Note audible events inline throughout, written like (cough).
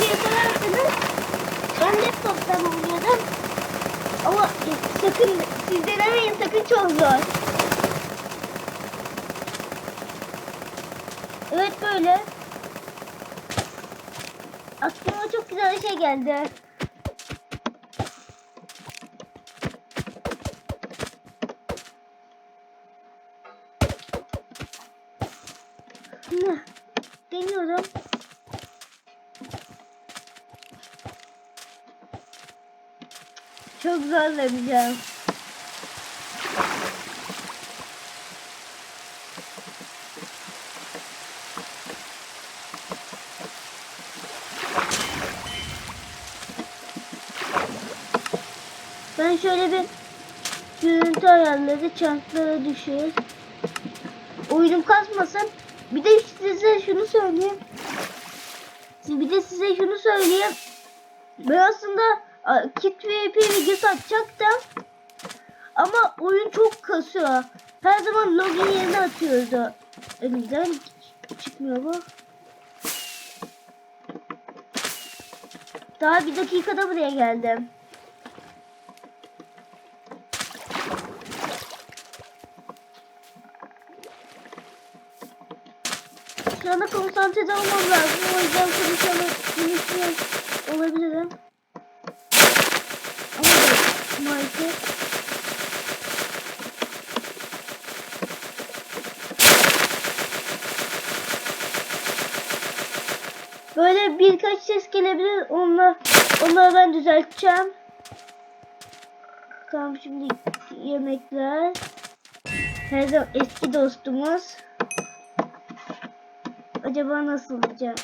diye sorarsanız ben laptoptan oynuyordum. Ama sakın siz denemeyin sakın çok zor. Evet böyle. Aklıma çok güzel bir şey geldi. Deniyorum. Çok zorlamayacağım. Ben şöyle bir görüntü ayarları çarklara düşür. Oyunum kasmasın. Bir de size şunu söyleyeyim. Bir de size şunu söyleyeyim. Ben aslında Kit VP videosu atacaktım. Ama oyun çok kasıyor. Her zaman login yerine atıyordu. Elimizden çıkmıyor bu. Daha bir dakikada buraya geldim. Şu anda konsantre olmam lazım. O yüzden konuşalım, konuşuyor olabilirim. Maalesef. Böyle birkaç ses gelebilir. Onları, onları ben düzelteceğim. Tamam şimdi yemekler. Her zaman eski dostumuz. Acaba nasıl olacak?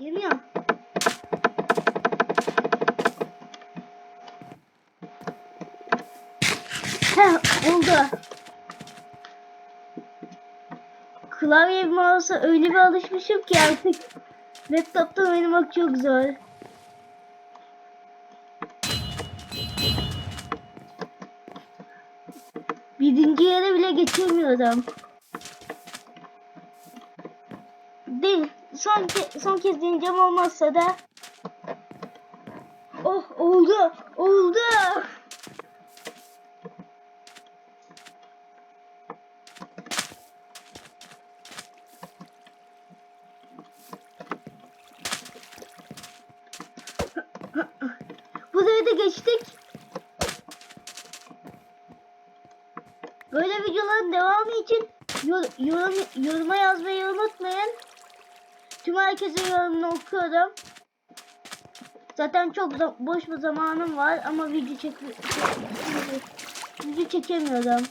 Yemiyor. Heh, Klavye mouse'a öyle bir alışmışım ki artık laptoptan oynamak çok zor. Birinci yere bile geçemiyorum. Değil. Son, ke son kez deneyeceğim olmazsa da. Oh oldu. Oldu. Burayı da geçtik. Böyle videoların devamı için yor, yorum, yoruma yazmayı unutmayın. Tüm herkesin yorumunu okuyorum. Zaten çok boş bir zamanım var ama video çek video çekemiyorum.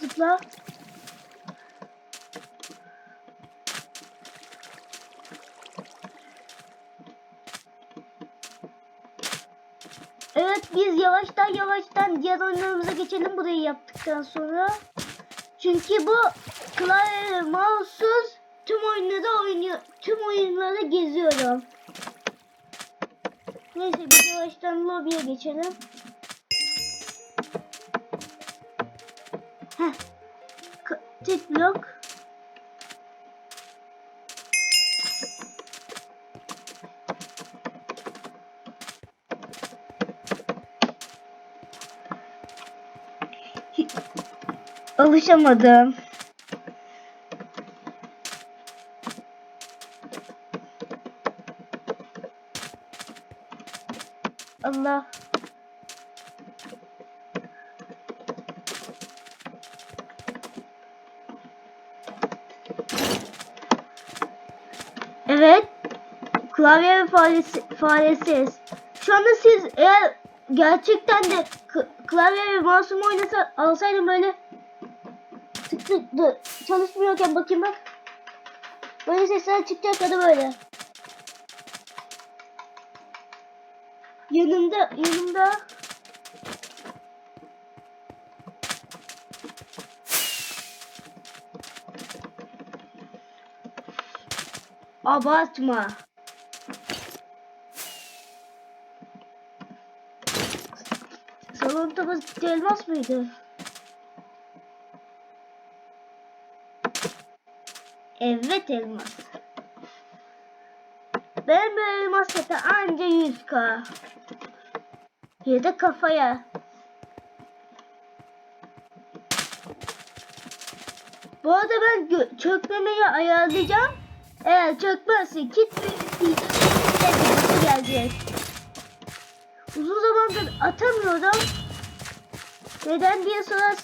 Zıpla. Evet biz yavaştan yavaştan diğer oyunlarımıza geçelim burayı yaptıktan sonra. Çünkü bu klavye mouse'suz tüm oyunları oynuyor. Tüm oyunları geziyorum. Neyse biz yavaştan lobiye geçelim. Heh. Tek blok. Alışamadım. Allah. Evet. Klavye ve faresi, faresiz. Şu anda siz eğer gerçekten de klavye ve mouse'umu oynasa alsaydım böyle tık tık dı, çalışmıyorken bakayım bak. Böyle sesler çıkacak ya da böyle. Yanımda yanımda Abartma. tabası elmas mıydı? Evet elmas. Ben böyle elmas seti anca 100k. Ya da kafaya. Bu arada ben çökmemeyi ayarlayacağım. Eğer çökmezse kit bir gelecek. Uzun zamandır atamıyordum. Neden diye sonra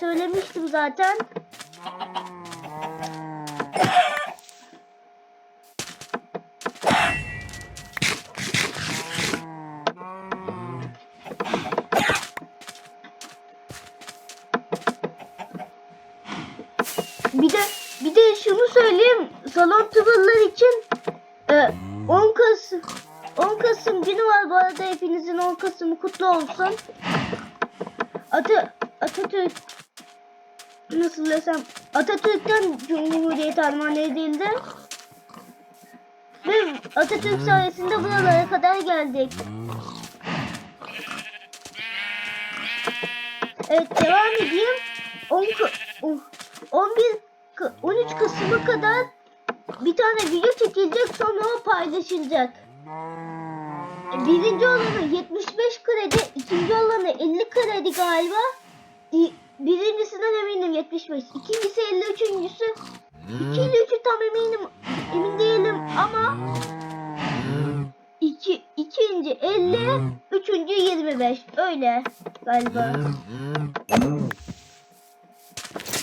söylemiştim zaten. Bir de bir de şunu söyleyeyim. Salon tırlar için e, 10 Kasım 10 Kasım günü var bu arada hepinizin 10 Kasım'ı kutlu olsun. Atı Atatürk nasıl desem Atatürk'ten Cumhuriyet armağan edildi. Ve Atatürk sayesinde buralara kadar geldik. Evet devam edeyim. 10 Ka- oh, 11 Ka- 13 Kasım'a kadar bir tane video çekilecek sonra o paylaşılacak. Birinci olanı 75 kredi, ikinci olanı 50 kredi galiba. Birincisinden eminim 75. İkincisi 53. 2 ile 3'ü tam eminim. Emin değilim ama iki, ikinci 50, üçüncü 25. Öyle galiba.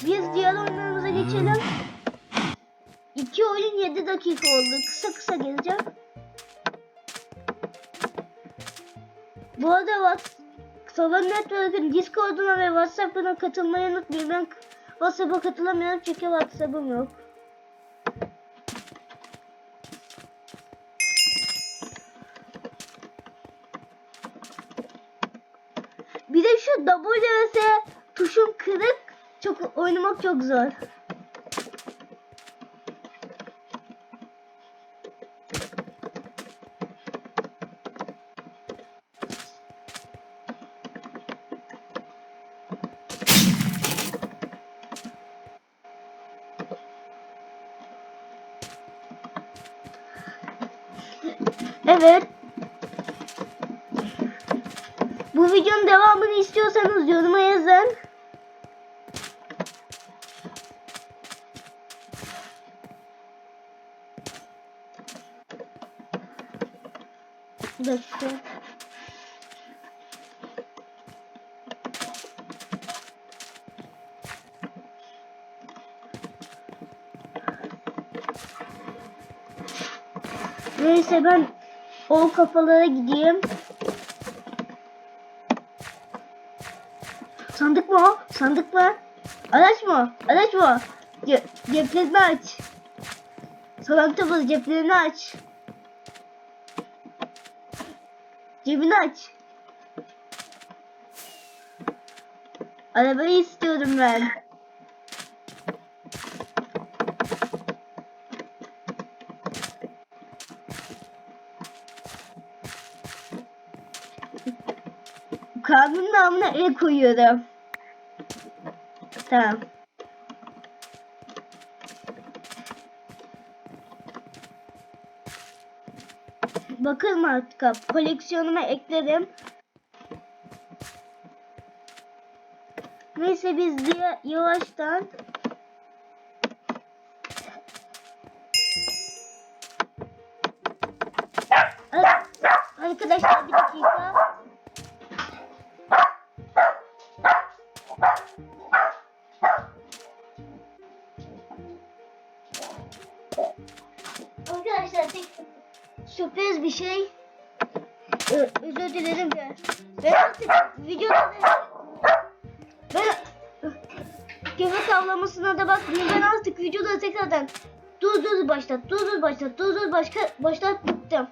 Biz diğer oyunlarımıza geçelim. İki oyun 7 dakika oldu. Kısa kısa geleceğim. Bu arada What- Salon Network'ın Discord'una ve WhatsApp'ına katılmayı unutmayın. Ben WhatsApp'a katılamıyorum çünkü WhatsApp'ım yok. Bir de şu WS tuşum kırık. Çok oynamak çok zor. Evet. Bu videonun devamını istiyorsanız yoruma yazın. Bir. Neyse ben o kafalara gideyim. Sandık mı o? Sandık mı? Araç mı? Araç mı? Ce ceplerini aç. Salak tabası ceplerini aç. Cebini aç. Arabayı istiyorum ben. Kanun namına el koyuyorum. Tamam. Bakalım artık koleksiyonuma eklerim. Neyse biz diye yavaştan Ar- Arkadaşlar bir dakika. Şey. Özür dilerim de. Ben artık videoda ben köpek avlamasına da bakmayayım. Ben artık videoda tekrardan dur dur başlat dur dur başlat dur dur başka başlat bıktım.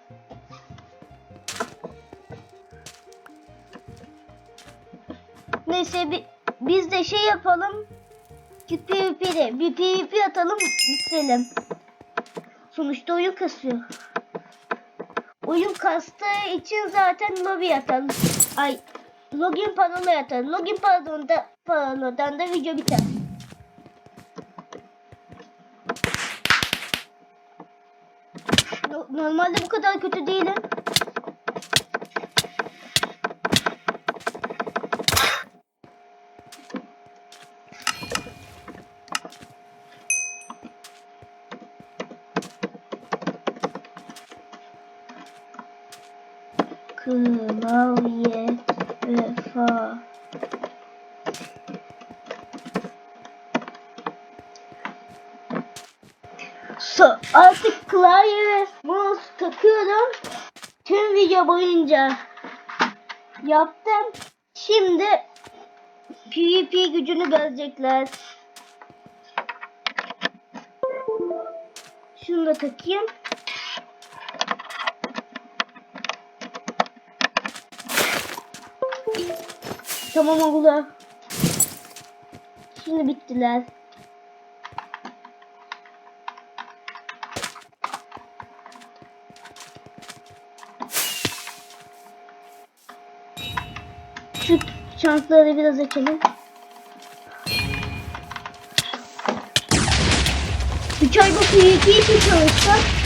Neyse bi- biz de şey yapalım. Ki PvP'de bir PvP atalım bitirelim. Sonuçta oyun kasıyor. Oyun kastığı için zaten lobi atalım. Ay login parola atar. Login parolada, paroladan da video biter. No- Normalde bu kadar kötü değilim. Klavye vefa. So, artık klavye ve mouse takıyorum. Tüm video boyunca yaptım. Şimdi PvP gücünü görecekler. Şunu da takayım. Tamam oldu. Şimdi bittiler. Şu şansları biraz açalım. Üç ay bu PvP için çalışsak.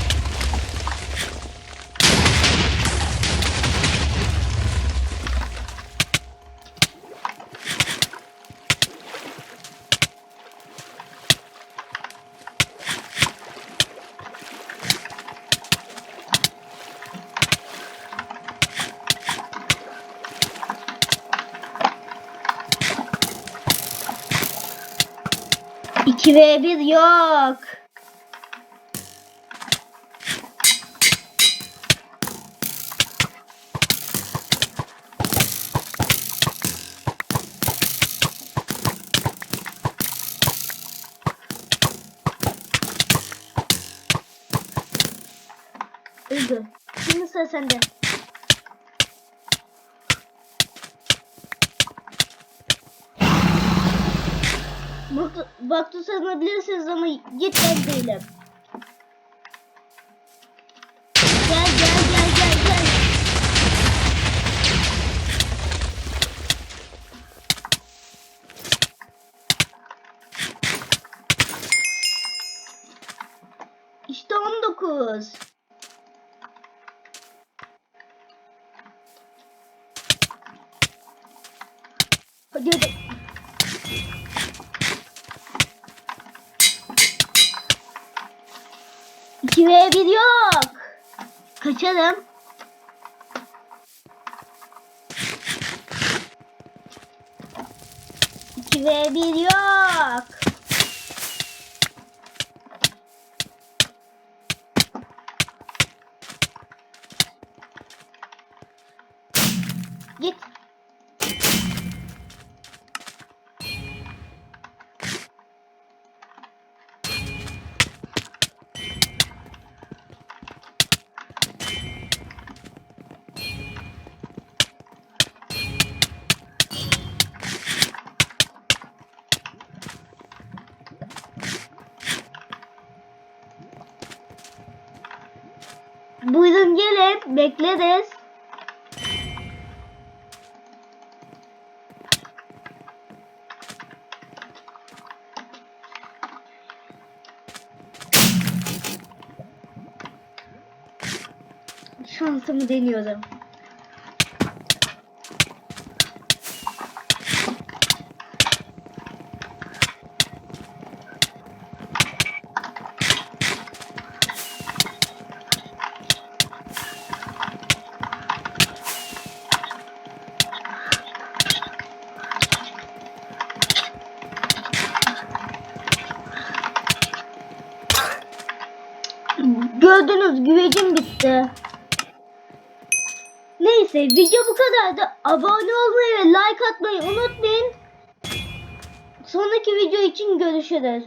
İki ve bir yok. Öldü. (laughs) Şimdi sıra sende. Bak, baktı sanabilirsiniz ama git ben değilim. Gel gel gel gel gel. İşte 19. Hadi hadi. İki ve bir yok. Kaçalım. İki ve bir yok. Bekleriz. Şansımı deniyorum. Bitti. Neyse video bu kadardı. Abone olmayı ve like atmayı unutmayın. Sonraki video için görüşürüz.